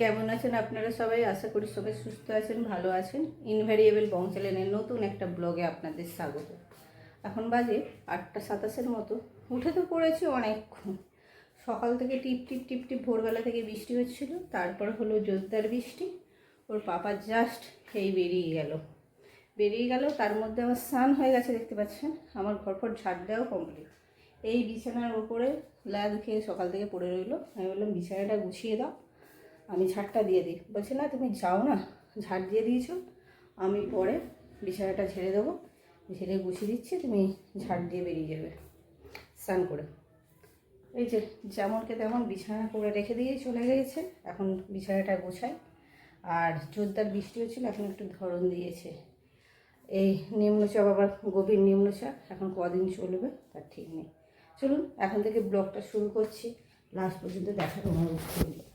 কেমন আছেন আপনারা সবাই? আশা করি সবাই সুস্থ আছেন, ভালো আছেন। ইনভ্যারিয়েবল বং চ্যানেলের নতুন একটা ব্লগে আপনাদের স্বাগত। এখন বাজে আটটা সাতাশের মতো। উঠে তো পড়েছি অনেকক্ষণ। সকাল থেকে টিপ টিপ টিপ টিপ ভোরবেলা থেকে বৃষ্টি হচ্ছিল, তারপর হলো জোরদার বৃষ্টি। ওর পাপা জাস্ট এই বেরিয়ে গেল। বেরিয়ে গেল, তার মধ্যে আমার স্নান হয়ে গেছে, দেখতে পাচ্ছেন? আমার ঘর ফর ঝাড় দেওয়াও কমপ্লিট এই বিছানার ওপরে লাদ খেয়ে সকাল থেকে পড়ে রইল। আমি বললাম, বিছানাটা গুছিয়ে দাও। আমি ঝাড়টা দিয়ে দিই। বলছে, না, তুমি যাও না, ঝাড় দিয়ে দিয়েছ। আমি পরে বিছানাটা ঝেড়ে দেবো। ঝেড়ে গুছিয়ে দিচ্ছি, তুমি ঝাড় দিয়ে বেরিয়ে যাবে। স্নান করে। এই যে, যেমনকে তেমন বিছানা করে রেখে দিয়ে চলে গিয়েছে। এখন বিছানাটা গোছায়। আর জোরদার বৃষ্টি হচ্ছিল, এখন একটু ধরন দিয়েছে। এই নিম্নচাপ, আবার গভীর নিম্নচাপ, এখন কদিন চলবে, তার ঠিক নেই। চলুন, এখন থেকে ব্লগটা শুরু করছি। লাস্ট পর্যন্ত দেখার অনুরোধ করল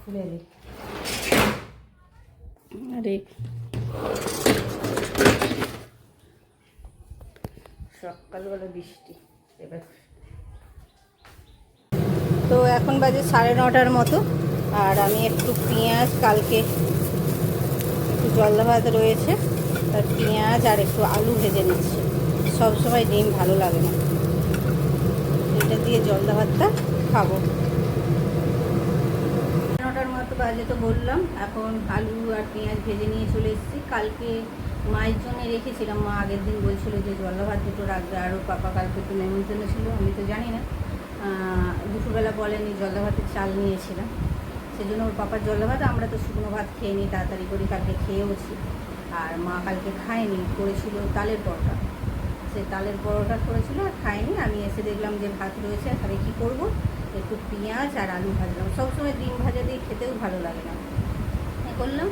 খুলে দিই আরে। সকালবেলা বৃষ্টি এবার তো এখন বাজে সাড়ে নটার মতো আর আমি একটু পেঁয়াজ কালকে একটু জলদা ভাত রয়েছে তার পেঁয়াজ আর একটু আলু ভেজে নিচ্ছি। সব সময় ডিম ভালো লাগে না। এটা দিয়ে জলদা ভাতটা খাব। বাজে তো বললাম, এখন আলু আর পেঁয়াজ ভেজে নিয়ে চলে এসেছি। কালকে মায়ের জন্য রেখেছিলাম, মা আগের দিন বলছিল যে জল্লা ভাত দুটো রাখবে আরও পাপা কালকে একটু নেমন্তন্ন ছিল, আমি তো জানি না। দুপুরবেলা বলেনি জল্লা ভাতের চাল নিয়েছিলাম, সেজন্য ওর পাপার জল্লা ভাত আমরা তো শুকনো ভাত খেয়ে নিই, তাড়াতাড়ি করে কালকে খেয়েওছি। আর মা কালকে খায়নি, করেছিল তালের পরোটা। সে তালের পরোটা করেছিল আর খায়নি, আমি এসে দেখলাম যে ভাত রয়েছে তাহলে কী করব? একটু পেঁয়াজ আর আলু ভাজলাম। সবসময় ডিম ভাজা দিয়ে খেতেও ভালো লাগে না। এ করলাম।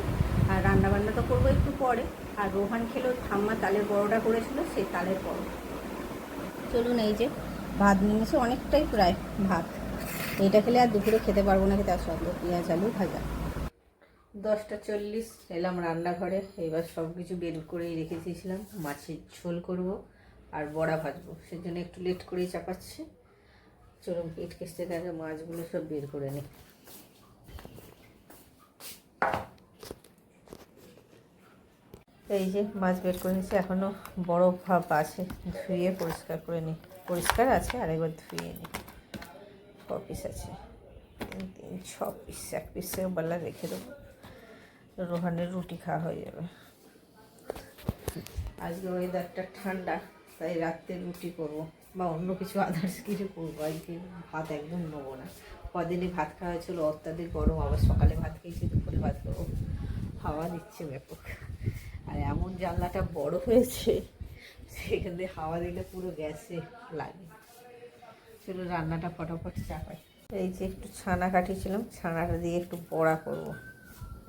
আর রান্না বান্না তো করব একটু পরে। আর রোহান খেলো, ঠাম্মা তালের পরোটা করেছিল সেই তালের পরোটা। চলুন এই যে, ভাত নিমেছে অনেকটাই প্রায় ভাত। এইটা খেলে আর দুপুরে খেতে পারব না তার সঙ্গে পেঁয়াজ, আলু ভাজা। দশটা চল্লিশ, এলাম রান্নাঘরে। এবার সব কিছু বের করেই রেখে দিয়েছিলাম। মাছের ঝোল করব আর বড়া ভাজবো। সেজন্য একটু লেট করেই চাপাচ্ছি। চলুন পেট কেসতে থাকে মাছগুলো সব বের করে নিই এই যে মাছ বের করে নিয়েছি এখনও বড় ভাব আছে। ধুয়ে পরিষ্কার করে নিই পরিষ্কার আছে আর একবার ধুয়ে নিই ছ পিস আছে। তিন তিন, ছ পিস এক পিস বেলা রেখে দেবো। রোহানের রুটি খাওয়া হয়ে যাবে। আজকে ওয়েদারটা ঠান্ডা, তাই রাত্রে রুটি করব। বা অন্য কিছু আদার্স কিছু করব আজকে ভাত একদম নেব না। কদিনই ভাত খাওয়া হয়েছিল, অত্যাধিক গরম, আবার সকালে ভাত খেয়েছি, দুপুরে ভাত খাব। হাওয়া দিচ্ছে ব্যাপক। আর এমন জানলাটা বড় হয়েছে, সেখান দিয়ে হাওয়া দিলে পুরো গ্যাসে লাগে। চলো রান্নাটা ফটাফট চাপাই। এই যে একটু ছানা কাটিয়েছিলাম, ছানাটা দিয়ে একটু বড়া করব।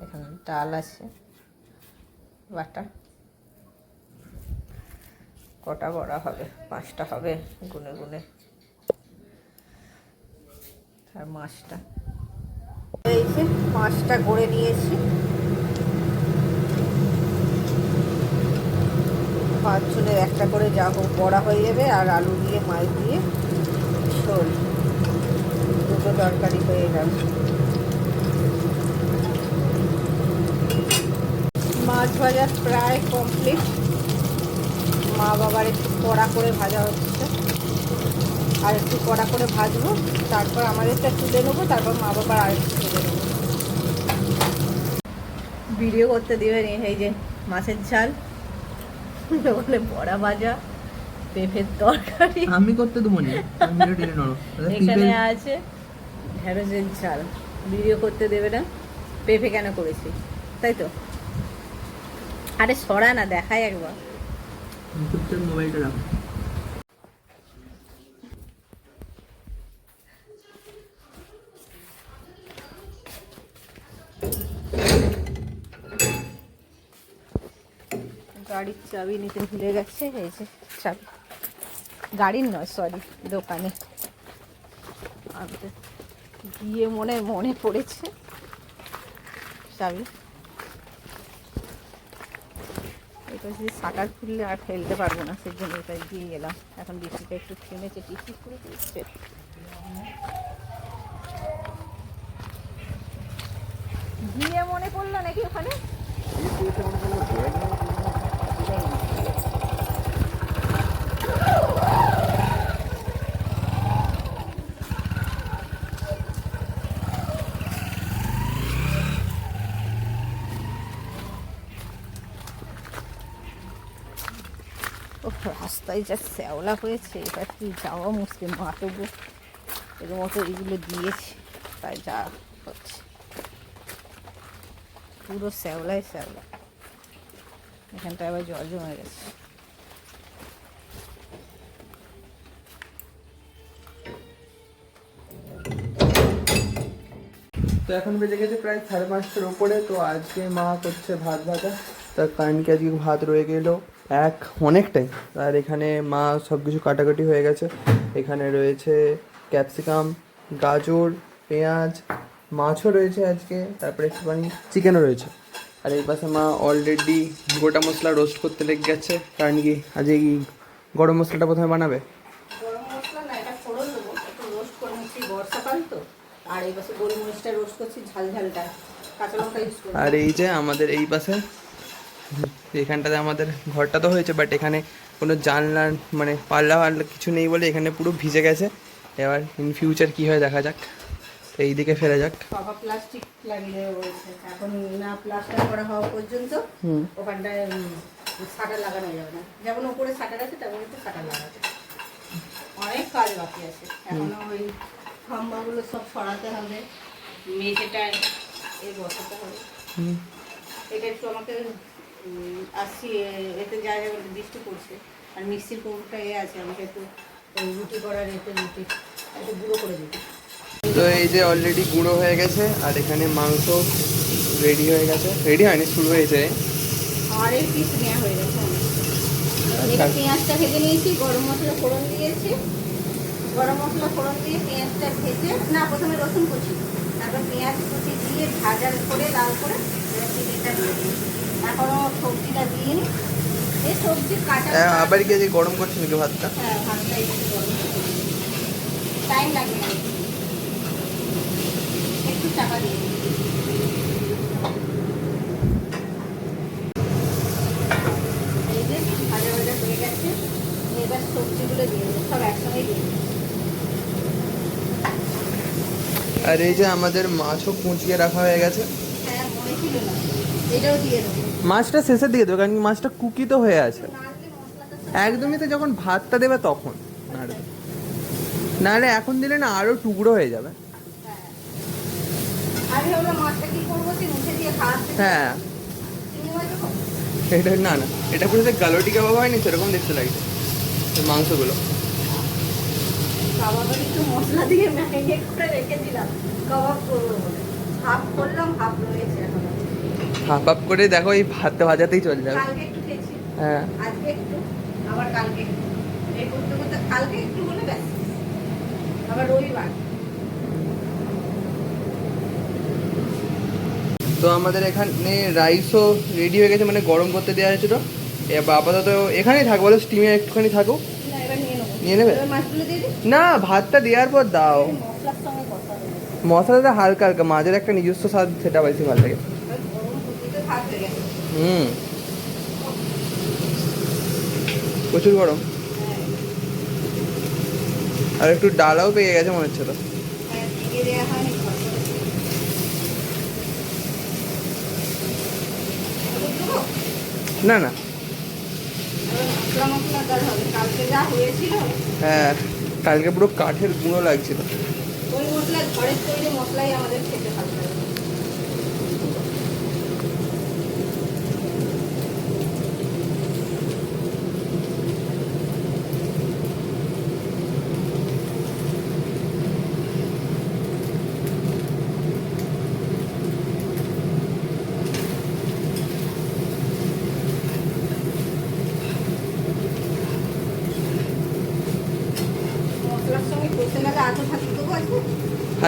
এখানে ডাল আছে বাটা কটা বড়া হবে? পাঁচটা হবে গুনে গুনে। আর মাছটা? মাছটা গড়ে নিয়েছি। পাঁচ জনের একটা করে যা হোক বড়া হয়ে যাবে আর আলু দিয়ে, মাছ দিয়ে ঝোল। দুটো তরকারি হয়ে গেল। মাছ ভাজা প্রায় কমপ্লিট মা বাবার একটু কড়া করে ভাজা হচ্ছে। আর একটু কড়া করে ভাজবো তারপর আমাদেরটা তুলে নেব তারপর মা বাবার আর একটু তুলে নেব। ভিডিও করতে দিবে নি এই যে মাছের ঝাল। বলে বড়া ভাজা পেঁপের তরকারি। আমি করতে দেবো না তাহলে এখানে আছে ঢেঁড়সের ঝাল। ভিডিও করতে দেবে না পেঁপে কেন করেছি? তাই তো? আরে সরা না দেখাই একবার। চুপচাপ মোবাইলটা রাখো। গাড়ির চাবি নিতে ভুলে গেছে, এই যে চাবি। গাড়ির নয় সরি দোকানে। গিয়ে মনে মনে পড়েছে চাবি। যে খুললে আর ফেলতে পারব না সেই জন্য ওটাই দিয়ে গেলাম এখন বৃষ্টিটা একটু থেমেছে টিকটিক করে দিচ্ছে গিয়ে মনে পড়ল নাকি ওখানে? রাস্তায় যা শ্যাওলা হয়েছে এবার কি যাওয়া মুশকিল মাটবো এর মতো এগুলো দিয়েছে, তাই যা হচ্ছে। পুরো শ্যাওলায় শ্যাওলা। এখানটা আবার জল জমে গেছে। তো এখন বেজে গেছে প্রায় সাড়ে পাঁচটার ওপরে তো আজকে মা করছে ভাত ভাজা। তার কারণকে আজকে ভাত রয়ে গেল। এক অনেকটাই। আর এখানে মা সব কিছু কাটাকাটি হয়ে গেছে। এখানে রয়েছে ক্যাপসিকাম গাজর পেঁয়াজ মাছও রয়েছে আজকে তারপরে একটুখানি চিকেনও রয়েছে। আর এই পাশে মা অলরেডি গোটা মশলা রোস্ট করতে লেগে গেছে কারণ কি আজ এই গরম মশলাটা প্রথমে বানাবে? আর এই পাশে গোলমরিচটা রোস্ট করছি ঝাল ঝালটা কাঁচা লঙ্কা ইউজ আর এই যে আমাদের এই পাশে এখানটাতে আমাদের ঘরটা তো হয়েছে বাট এখানে কোনো জানলা মানে পাল্লা পাল্লা কিছু নেই বলে এখানে পুরো ভিজে গেছে। এবার ইন ফিউচার কি হয় দেখা যাক। তো এই দিকে ফেরা যাক। বাবা প্লাস্টিক লাগিয়ে বলছে এখন না প্লাস্টার করা হওয়া পর্যন্ত ওখানটায় শাটার লাগানো যাবে না। যেমন উপরে শাটার আছে তেমন একটু শাটার লাগাতে অনেক কাজ বাকি আছে। এখনও ওই খাম্বাগুলো সব সরাতে হবে। মেঝেটায় এই বসাতে হবে। এটা একটু আমাকে আসছি এতে যা যা বৃষ্টি পড়ছে। আর মিক্সির কৌটা এ আছে আমাকে একটু রুটি করার এতে রুটি একটু গুঁড়ো করে দিতে তো এই যে অলরেডি গুঁড়ো হয়ে গেছে আর এখানে মাংস রেডি হয়ে গেছে। রেডি হয়নি শুরু হয়েছে। আর এই পিস নেওয়া হয়ে গেছে। আচ্ছা। পেঁয়াজটা ভেজে নিয়েছি গরম মশলা ফোড়ন দিয়েছি। গরম মশলা ফোড়ন দিয়ে পেঁয়াজটা ভেজে না প্রথমে রসুন কুচি। তারপর পেঁয়াজ কুচি দিয়ে ভাজা করে লাল করে চিকেনটা দিয়ে দিই। এখনও সবজিটা দিয়ে নিই এই সবজি কাটা আবার কি গরম করছে নাকি ভাতটা? হ্যাঁ ভাতটা একটু গরম টাইম লাগবে একটু চাপা দিয়ে এই যে ভাজা ভাজা হয়ে গেছে। এবার সবজিগুলো দিয়ে সব একসঙ্গে দিয়ে আর এই যে আমাদের মাছও কুঁচিয়ে রাখা হয়ে গেছে। হ্যাঁ মনে ছিল না। এটাও দিয়ে দেবো। মাছটা শেষের দিকে দেবে কারণ কি মাছটা কুকিত হয়ে আছে। একদমই তো যখন ভাতটা দেবে তখন নাড়বে। নাহলে এখন দিলে না আরও টুকরো হয়ে যাবে। হ্যাঁ? এটা না না। এটা পুরো যে গালোটি কাবাব হয়নি সেরকম দেখতে লাগছে মাংসগুলো। কাবাবের একটু মশলা দিয়ে ম্যারিনেট করে রেখে দিলাম। কাবাব করব হাফ করলাম হাফ রয়েছে এখন। হাফ হাফ করে দেখো এই ভাতে ভাজাতেই চলে যাবে। হ্যাঁ। তো আমাদের এখানে রাইসও রেডি হয়ে গেছে মানে গরম করতে দেওয়া হয়েছিল এবার আপাতত এখানেই থাকব বলো স্টিমে একটুখানি থাকো নিয়ে নেবে? না ভাতটা দেওয়ার পর দাও। মশলাটা হালকা হালকা মাঝের একটা নিজস্ব স্বাদ সেটা বেশি ভালো লাগে এবার গরম ফুটিতে ভাত হয়ে গেছে হুম। প্রচুর গরম। আর একটু ডালাও পেয়ে গেছে মনে হচ্ছে তো? না না। হবে হ্যাঁ কালকে পুরো কাঠের গুঁড়ো লাগছিল। ওই মশলা ঘরের তৈরি মশলাই আমাদের খেতে ভালো লাগে মশলার সঙ্গে কষে গেলে আলু থাকতে দেবো আজকে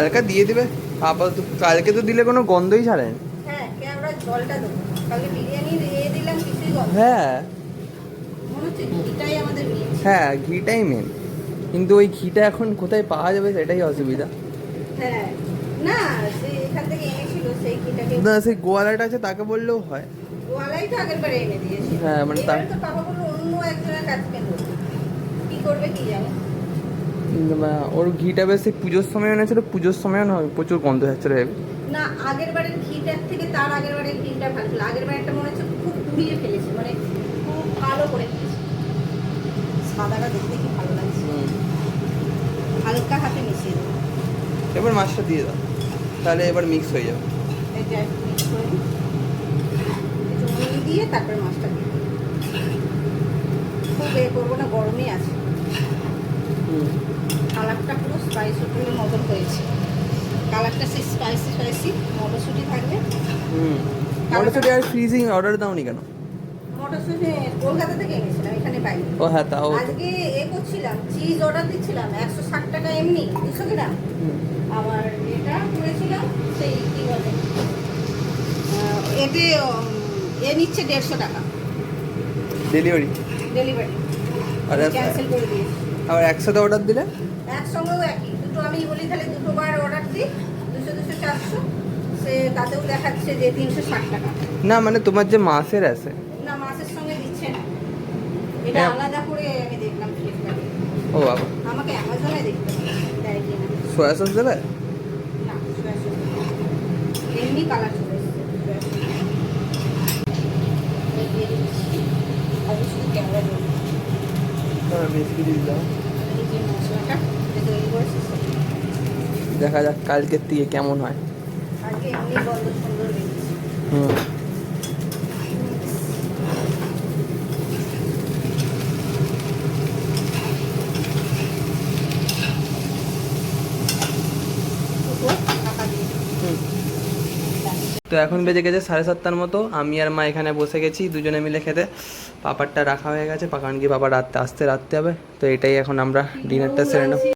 হালকা দিয়ে দিবে? আপাতত কালকে তো দিলে কোনো গন্ধই ছাড়ে না। হ্যাঁ কে আমরা জলটা দেবো। কালকে বিরিয়ানি দিয়ে দিলাম কিছুই গল্প হ্যাঁ। ঘিটাই আমাদের মেয়ে হ্যাঁ ঘিটাই মেন কিন্তু ওই ঘিটা এখন কোথায় পাওয়া যাবে সেটাই অসুবিধা। হ্যাঁ না সে এখান থেকে এনেছিল সেই ঘিটাকে। না সেই গোয়ালাটা আছে তাকে বললেও হয়। গোয়ালাই তো আগের বারে এনে দিয়েছে হ্যাঁ, মানে তার- তো পাপা বলল অন্য একজনের কাছে কেন কি করবে কি জানে? ওর ঘিটা বেশ সেই পুজোর সময় এনেছিল পুজোর সময় না প্রচুর গন্ধ যাচ্ছিল না আগের বারের ঘিটার থেকে তার আগের বারের ঘিটা ভালো ছিল আগের বারেরটা মনে হচ্ছে খুব পুড়িয়ে ফেলেছে মানে খুব ভালো করে ফেলেছে। সাদাটা দেখতে কি ভালো লাগছে। হালকা হাতে মিশিয়ে এবার মাছটা দিয়ে দাও তাহলে এবার মিক্স হয়ে যাবে। দিয়ে তারপরে মাছটা দিয়ে দিই। খুব এ করব না গরমই আছে। পুরো স্পাইস হোটেলের মতন হয়েছে। কালারটা সেই স্পাইসি স্পাইসি মটরশুঁটি থাকবে। মটরশুটি আর ফ্রিজিং অর্ডার দাওনি কেন? মটরশুঁটি কলকাতা থেকে এনেছিলাম এখানে ও হ্যাঁ তাও তো। আজকে এ করছিলাম চিজ অর্ডার দিচ্ছিলাম একশো ষাট টাকা এমনি দুশো গ্রাম আবার এটা করেছিলাম সেই কি বলে এতে এ নিচ্ছে দেড়শো টাকা। ডেলিভারি ডেলিভারি আর ক্যান্সেল করে দিয়েছি। আবার একসাথে অর্ডার দিলে? একসঙ্গেও একই। আমি বলি তাহলে দুটো বার অর্ডার দিই। দুশো দুশো চারশো। সে তাতেও দেখাচ্ছে যে তিনশো ষাট টাকা। না মানে তোমার যে মাসের আছে। না মাসের সঙ্গে দিচ্ছে না। এটা হ্যাঁ। আলাদা করে আমি দেখলাম ফ্লিপকার্টে। ও বাবা। আমাকে অ্যামাজনে দেখতে দেয় কি না? সোয়া সস দেবে? না সোয়া সস এমনি কালার চলে ক্যামেরা বেশি দাও। মশলাটা তৈরি করেছি। দেখা যাক কালকের থেকে কেমন হয়। হুম। তো এখন বেজে গেছে সাড়ে সাতটার মতো। আমি আর মা এখানে বসে গেছি দুজনে মিলে খেতে। পাপারটা রাখা হয়ে গেছে কারণ কি বাবা রাত্রে আসতে রাখতে হবে। তো এটাই এখন আমরা ডিনারটা সেরে নেব।